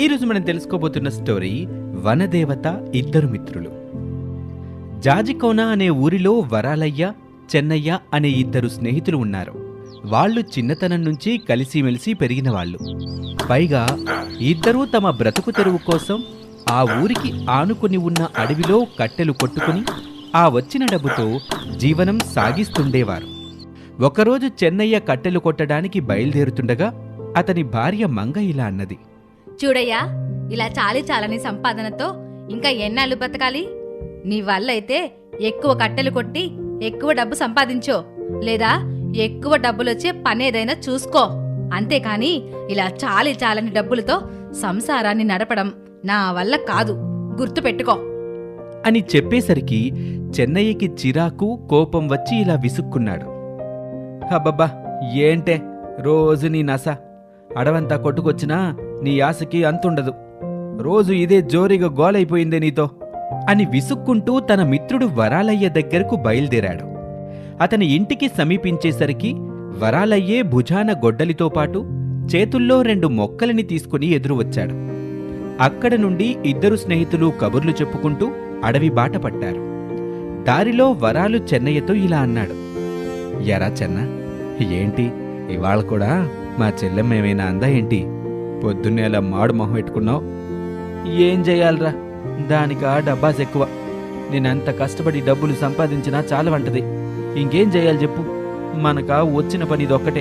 ఈరోజు మనం తెలుసుకోబోతున్న స్టోరీ వనదేవత ఇద్దరు మిత్రులు. జాజికోన అనే ఊరిలో వరాలయ్య చెన్నయ్య అనే ఇద్దరు స్నేహితులు ఉన్నారు. వాళ్ళు చిన్నతనం నుంచి కలిసిమెలిసి పెరిగిన వాళ్ళు. పైగా ఇద్దరూ తమ బ్రతుకు తెరువు కోసం ఆ ఊరికి ఆనుకుని ఉన్న అడవిలో కట్టెలు కొట్టుకుని ఆ వచ్చిన డబ్బుతో జీవనం సాగిస్తుండేవారు. ఒకరోజు చెన్నయ్య కట్టెలు కొట్టడానికి బయలుదేరుతుండగా అతని భార్య మంగ ఇలా అన్నది. చూడయ్యా ఇలా చాలి చాలని సంపాదనతో ఇంకా ఎన్నాళ్ళు బతకాలి నీ వల్ల అయితే ఎక్కువ కట్టెలు కొట్టి ఎక్కువ డబ్బు సంపాదించో. లేదా ఎక్కువ డబ్బులొచ్చే పనేదైనా చూసుకో. అంతేకాని ఇలా చాలి చాలని డబ్బులతో సంసారాన్ని నడపడం నా వల్ల కాదు. గుర్తుపెట్టుకో. అని చెప్పేసరికి చెన్నయ్యకి చిరాకు కోపం వచ్చి ఇలా విసుక్కున్నాడు. అబ్బబ్బా ఏంటే? రోజు నీ నస. అడవంతా కొట్టుకొచ్చినా నీ ఆశకి అంతుండదు. రోజు ఇదే జోరిగా గోలైపోయిందే నీతో అని విసుక్కుంటూ తన మిత్రుడు వరాలయ్య దగ్గరకు బయలుదేరాడు. అతని ఇంటికి సమీపించేసరికి వరాలయ్యే భుజాన గొడ్డలితో పాటు చేతుల్లో రెండు మొక్కలని తీసుకుని ఎదురువచ్చాడు. అక్కడ నుండి ఇద్దరు స్నేహితులు కబుర్లు చెప్పుకుంటూ అడవి బాట పట్టారు. దారిలో వరాలు చెన్నయ్యతో ఇలా అన్నాడు. ఎరా చెన్న ఏంటి? ఇవాళ కూడా మా చెల్లెమ్మేమైనా అందా ఏంటి? పొద్దున్నే అలా మాడు మొహం పెట్టుకున్నావు? ఏం చెయ్యాలరా దానికా డబ్బాస్ ఎక్కువ. నేనంత కష్టపడి డబ్బులు సంపాదించినా చాలవంటది. ఇంకేం చెయ్యాలి చెప్పు. మనకా వచ్చిన పని ఇదొక్కటే.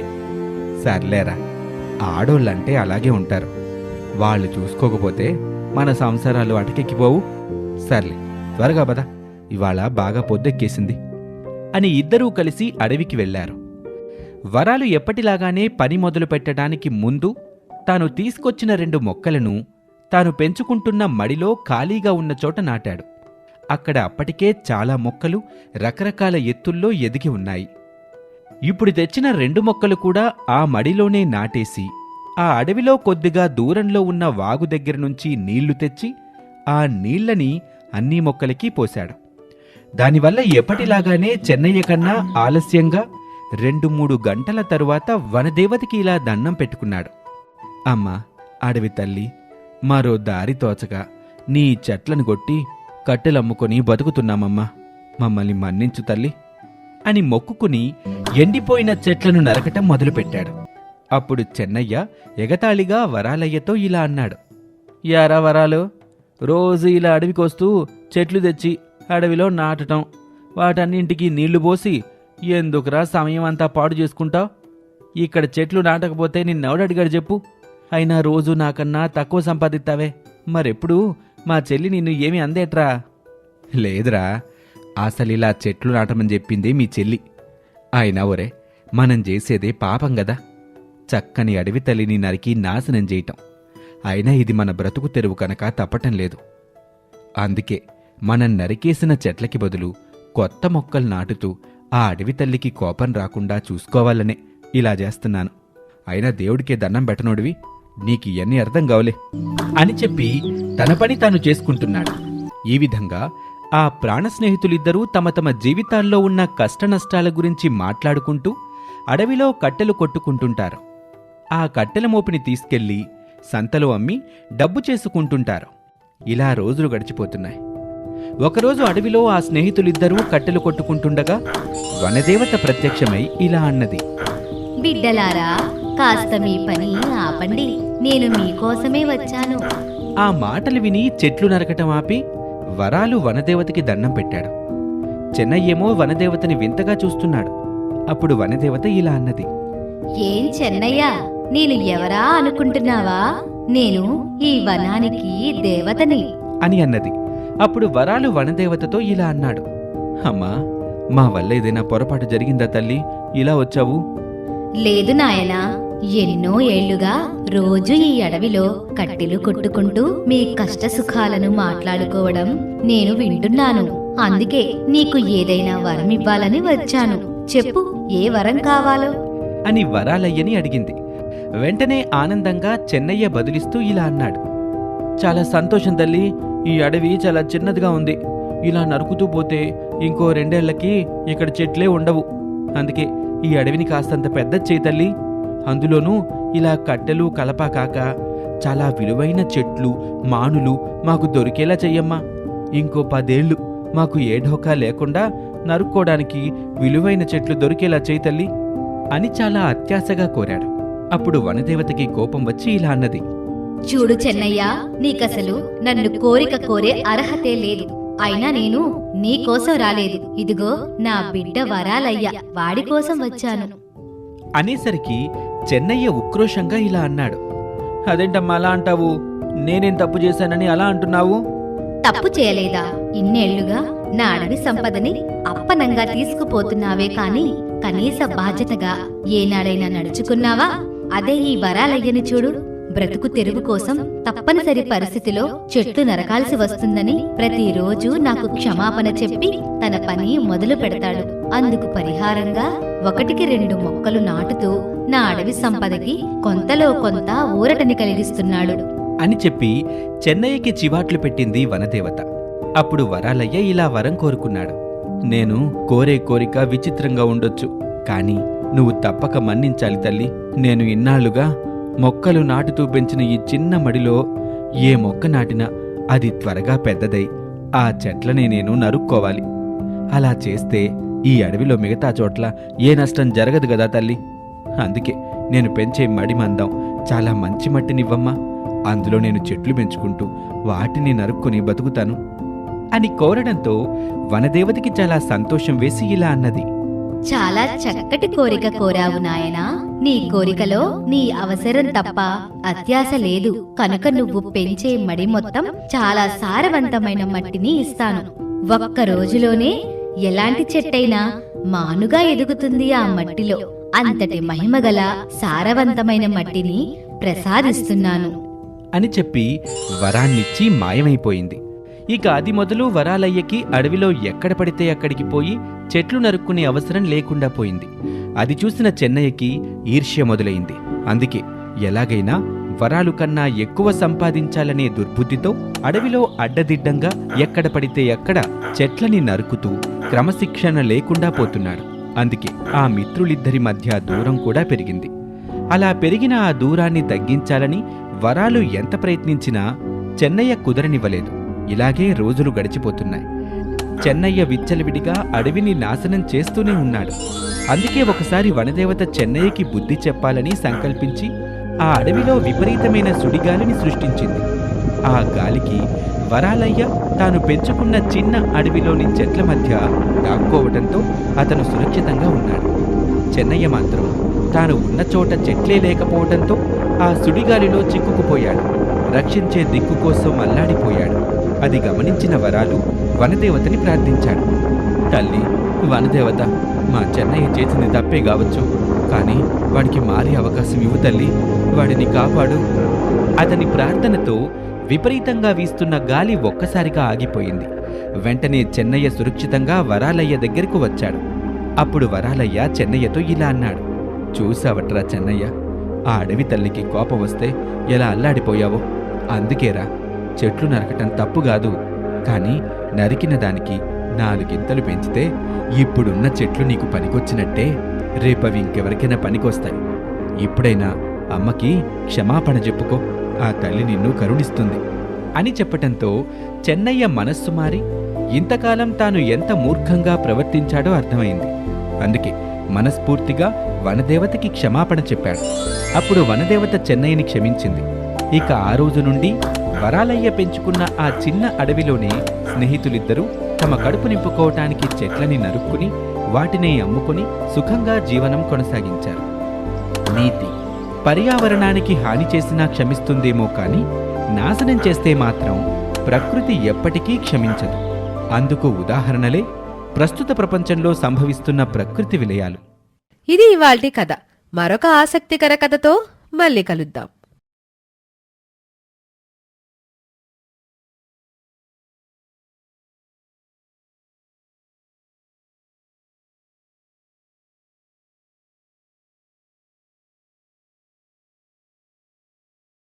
సర్లేరా. ఆడోళ్ళంటే అలాగే ఉంటారు. వాళ్ళు చూసుకోకపోతే మన సంసారాలు అటకెక్కిపోవు. సర్లే త్వరగా పద. ఇవాళ బాగా పొద్దెక్కేసింది. అని ఇద్దరూ కలిసి అడవికి వెళ్ళారు. వరాలు ఎప్పటిలాగానే పని మొదలు పెట్టడానికి ముందు తాను తీసుకొచ్చిన రెండు మొక్కలను తాను పెంచుకుంటున్న మడిలో ఖాళీగా ఉన్న చోట నాటాడు. అక్కడ అప్పటికే చాలా మొక్కలు రకరకాల ఎత్తుల్లో ఎదిగి ఉన్నాయి. ఇప్పుడు తెచ్చిన రెండు మొక్కలు కూడా ఆ మడిలోనే నాటేసి ఆ అడవిలో కొద్దిగా దూరంలో ఉన్న వాగు దగ్గర నుంచి నీళ్ళు తెచ్చి ఆ నీళ్ళని అన్ని మొక్కలకి పోశాడు. దానివల్ల ఎప్పటిలాగానే చెన్నయ్య కన్నా ఆలస్యంగా రెండు మూడు గంటల తరువాత వనదేవతకి ఇలా దండం పెట్టుకున్నాడు. అమ్మా అడవి తల్లి మరో దారి తోచక నీ చెట్లను కొట్టి కట్టెలమ్ముకొని బతుకుతున్నామమ్మా. మమ్మల్ని మన్నించు తల్లి అని మొక్కుకుని ఎండిపోయిన చెట్లను నరకటం మొదలుపెట్టాడు. అప్పుడు చెన్నయ్య ఎగతాళిగా వరాలయ్యతో ఇలా అన్నాడు. యారా వరాలు రోజు ఇలా అడవికొస్తూ చెట్లు తెచ్చి అడవిలో నాటటం వాటన్నింటికి నీళ్ళు పోసి ఎందుకురా సమయం అంతా పాడు చేసుకుంటావు? ఇక్కడ చెట్లు నాటకపోతే నిన్నెవడడిగాడు చెప్పు. అయినా రోజు నాకన్నా తక్కువ సంపాదిస్తావే మరెప్పుడు? మా చెల్లి నిన్ను ఏమి అందేట్రా? లేదురా. అసలు ఇలా చెట్లు నాటమని చెప్పింది మీ చెల్లి. అయినా ఒరే మనం చేసేదే పాపం గదా. చక్కని అడవి తల్లిని నరికి నాశనం చేయటం అయినా ఇది మన బ్రతుకు తెరువు కనుక తప్పటం లేదు. అందుకే మనం నరికేసిన చెట్లకి బదులు కొత్త మొక్కలు నాటుతూ ఆ అడవి తల్లికి కోపం రాకుండా చూసుకోవాలనే ఇలా చేస్తున్నాను. అయినా దేవుడికే దండం పెట్టనోడివి. నీకు ఇవన్నీ అర్థం కావులే. అని చెప్పి తన పని తాను చేసుకుంటున్నాడు. ఈ విధంగా ఆ ప్రాణ స్నేహితులిద్దరూ తమ తమ జీవితాల్లో ఉన్న కష్టనష్టాల గురించి మాట్లాడుకుంటూ అడవిలో కట్టెలు కొట్టుకుంటుంటారు. ఆ కట్టెల మోపిని తీసుకెళ్ళి సంతలో అమ్మి డబ్బు చేసుకుంటుంటారు. ఇలా రోజులు గడిచిపోతున్నాయి. ఒకరోజు అడవిలో ఆ స్నేహితులిద్దరూ కట్టెలు కొట్టుకుంటుండగా వనదేవత ప్రత్యక్షమై ఇలా అన్నది. బిడ్డలారా కాస్త మీ పని ఆపండి. నేను మీకోసమే వచ్చాను. ఆ మాటలు విని చెట్లు నరకటం ఆపి వరాలు వనదేవతకి దండం పెట్టాడు. చెన్నయ్యేమో వనదేవతని వింతగా చూస్తున్నాడు. అప్పుడు వనదేవత ఇలా అన్నది. ఏం చెన్నయ్య నేను ఎవరా అనుకుంటున్నావా? నేను ఈ వనానికి దేవతని. అని అన్నది. అప్పుడు వరాలు వనదేవతతో ఇలా అన్నాడు. అమ్మా మా వల్ల ఏదైనా పొరపాటు జరిగిందా తల్లి? ఇలా వచ్చావు? లేదు నాయనా ఎన్నో ఏళ్ళుగా రోజు ఈ అడవిలో కట్టెలు కొట్టుకుంటూ మీ కష్ట సుఖాలను మాట్లాడుకోవడం నేను వింటున్నాను. అందుకే నీకు ఏదైనా వరం ఇవ్వాలని వచ్చాను. చెప్పు ఏ వరం కావాలో? అని వరాలయ్యని అడిగింది. వెంటనే ఆనందంగా చెన్నయ్య బదులిస్తూ ఇలా అన్నాడు. చాలా సంతోషం తల్లి ఈ అడవి చాలా చిన్నదిగా ఉంది. ఇలా నరుకుతూ పోతే ఇంకో రెండేళ్ళకి ఇక్కడ చెట్లే ఉండవు. అందుకే ఈ అడవిని కాస్తంత పెద్ద చేయి తల్లి అందులోనూ ఇలా కట్టెలు కలపా కాక చాలా విలువైన చెట్లు మానులు మాకు దొరికేలా చెయ్యమ్మా. ఇంకో పదేళ్ళు మాకు ఏ ఢోకా లేకుండా నరుక్కోడానికి విలువైన చెట్లు దొరికేలా చేయి తల్లి అని చాలా అత్యాశగా కోరాడు. అప్పుడు వనదేవతకి కోపం వచ్చి ఇలా అన్నది. చూడు చెన్నయ్య నీకసలు నన్ను కోరిక కోరే అర్హతే లేదు. అయినా నేను నీ కోసం రాలేదు. ఇదిగో నా బిడ్డ వరాలయ్య. వాడి కోసం వచ్చాను. అనేసరికి చెన్నయ్య ఉక్రోషంగా ఇలా అన్నాడు. అదేంటమ్మా అలా అంటావు? నేనేం తప్పు చేశానని అలా అంటున్నావు? తప్పు చేయలేదా? ఇన్నేళ్ళుగా నా అడవి సంపదని అప్పనంగా తీసుకుపోతున్నావే కాని కనీస బాధ్యతగా ఏనాడైనా నడుచుకున్నావా? అదే ఈ వరాలయ్యని చూడు. బ్రతుకు తెరువు కోసం తప్పనిసరి పరిస్థితిలో చెట్లు నరకాల్సి వస్తుందని ప్రతిరోజు నాకు క్షమాపణ చెప్పి తన పని మొదలు పెడతాడు. అందుకు పరిహారంగా ఒకటికి రెండు మొక్కలు నాటుతూ నా అడవి సంపదకి కొంతలో కొంత ఊరటని కలిగిస్తున్నాడు. అని చెప్పి చెన్నయ్యకి చివాట్లు పెట్టింది వనదేవత. అప్పుడు వరాలయ్య ఇలా వరం కోరుకున్నాడు. నేను కోరే కోరిక విచిత్రంగా ఉండొచ్చు కానీ నువ్వు తప్పక మన్నించాలి తల్లి. నేను ఇన్నాళ్ళుగా మొక్కలు నాటుతూ పెంచిన ఈ చిన్న మడిలో ఏ మొక్క నాటినా అది త్వరగా పెద్దదై ఆ చెట్లని నేను నరుక్కోవాలి. అలా చేస్తే ఈ అడవిలో మిగతా చోట్ల ఏ నష్టం జరగదు కదా తల్లి. అందుకే నేను పెంచే మడి మందం చాలా మంచి మట్టినివ్వమ్మా. అందులో నేను చెట్లు పెంచుకుంటూ వాటిని నరుక్కుని బతుకుతాను. అని కోరడంతో వనదేవతకి చాలా సంతోషం వేసి ఇలా అన్నది. చాలా చక్కటి కోరిక కోరావు నాయనా. నీ కోరికలో నీ అవసరం తప్ప అత్యాశ లేదు. కనుక నువ్వు పెంచే మడి మొత్తం చాలా సారవంతమైన మట్టిని ఇస్తాను. ఒక్క రోజులోనే ఎలాంటి చెట్టైనా మానుగా ఎదుగుతుంది ఆ మట్టిలో. అంతటి మహిమగల సారవంతమైన మట్టిని ప్రసాదిస్తున్నాను. అని చెప్పి వరాన్నిచ్చి మాయమైపోయింది. ఇక అది మొదలు వరాలయ్యకి అడవిలో ఎక్కడ పడితే అక్కడికి పోయి చెట్లు నరుక్కునే అవసరం లేకుండా పోయింది. అది చూసిన చెన్నయ్యకి ఈర్ష్య మొదలైంది. అందుకే ఎలాగైనా వరాలు కన్నా ఎక్కువ సంపాదించాలనే దుర్బుద్ధితో అడవిలో అడ్డదిడ్డంగా ఎక్కడ పడితే అక్కడ చెట్లని నరుకుతూ క్రమశిక్షణ లేకుండా పోతున్నాడు అందుకే ఆ మిత్రులిద్దరి మధ్య దూరం కూడా పెరిగింది. అలా పెరిగిన ఆ దూరాన్ని తగ్గించాలని వరాలు ఎంత ప్రయత్నించినా చెన్నయ్య కుదరనివ్వలేదు. ఇలాగే రోజులు గడిచిపోతున్నాయి. చెన్నయ్య విచ్చలవిడిగా అడవిని నాశనం చేస్తూనే ఉన్నాడు. అందుకే ఒకసారి వనదేవత చెన్నయ్యకి బుద్ధి చెప్పాలని సంకల్పించి ఆ అడవిలో విపరీతమైన సుడిగాలిని సృష్టించింది. ఆ గాలికి వరాలయ్య తాను పెంచుకున్న చిన్న అడవిలోని చెట్ల మధ్య దాక్కోవటంతో అతను సురక్షితంగా ఉన్నాడు. చెన్నయ్య మాత్రం తాను ఉన్న చోట చెట్లే లేకపోవడంతో ఆ సుడిగాలిలో చిక్కుకుపోయాడు. రక్షించే దిక్కు కోసం అల్లాడిపోయాడు. అది గమనించిన వరాలు వనదేవతని ప్రార్థించాడు. తల్లి వనదేవత మా చెన్నయ్య చేసింది తప్పే కావచ్చు. కానీ వాడికి మారే అవకాశం ఇవ్వు తల్లి. వాడిని కాపాడు. అతని ప్రార్థనతో విపరీతంగా వీస్తున్న గాలి ఒక్కసారిగా ఆగిపోయింది. వెంటనే చెన్నయ్య సురక్షితంగా వరాలయ్య దగ్గరకు వచ్చాడు. అప్పుడు వరాలయ్య చెన్నయ్యతో ఇలా అన్నాడు. చూసావట్రా చెన్నయ్య ఆ అడవి తల్లికి కోపం వస్తే ఎలా అల్లాడిపోయావో? అందుకేరా చెట్లు నరకటం తప్పు కాదు. కానీ నరికిన దానికి నాలుగింతలు పెంచితే ఇప్పుడున్న చెట్లు నీకు పనికొచ్చినట్టే. రేపవి ఇంకెవరికైనా పనికొస్తాయి. ఇప్పుడైనా అమ్మకి క్షమాపణ చెప్పుకో. ఆ తల్లి నిన్ను కరుణిస్తుంది అని చెప్పటంతో చెన్నయ్య మనస్సు మారి ఇంతకాలం తాను ఎంత మూర్ఖంగా ప్రవర్తించాడో అర్థమైంది. అందుకే మనస్ఫూర్తిగా వనదేవతకి క్షమాపణ చెప్పాడు. అప్పుడు వనదేవత చెన్నయ్యని క్షమించింది. ఇక ఆ రోజు నుండి వరాలయ్య పెంచుకున్న ఆ చిన్న అడవిలోనే స్నేహితులిద్దరూ తమ కడుపు నింపుకోవటానికి చెట్లని నరుక్కుని వాటినే అమ్ముకుని సుఖంగా జీవనం కొనసాగించారు. నీతి. పర్యావరణానికి హాని చేసినా క్షమిస్తుందేమో కానీ నాశనం చేస్తే మాత్రం ప్రకృతి ఎప్పటికీ క్షమించదు. అందుకు ఉదాహరణలే ప్రస్తుత ప్రపంచంలో సంభవిస్తున్న ప్రకృతి విలయాలు. ఇది ఇవాల్టి కథ. మరొక ఆసక్తికర కథతో మళ్ళీ కలుద్దాం.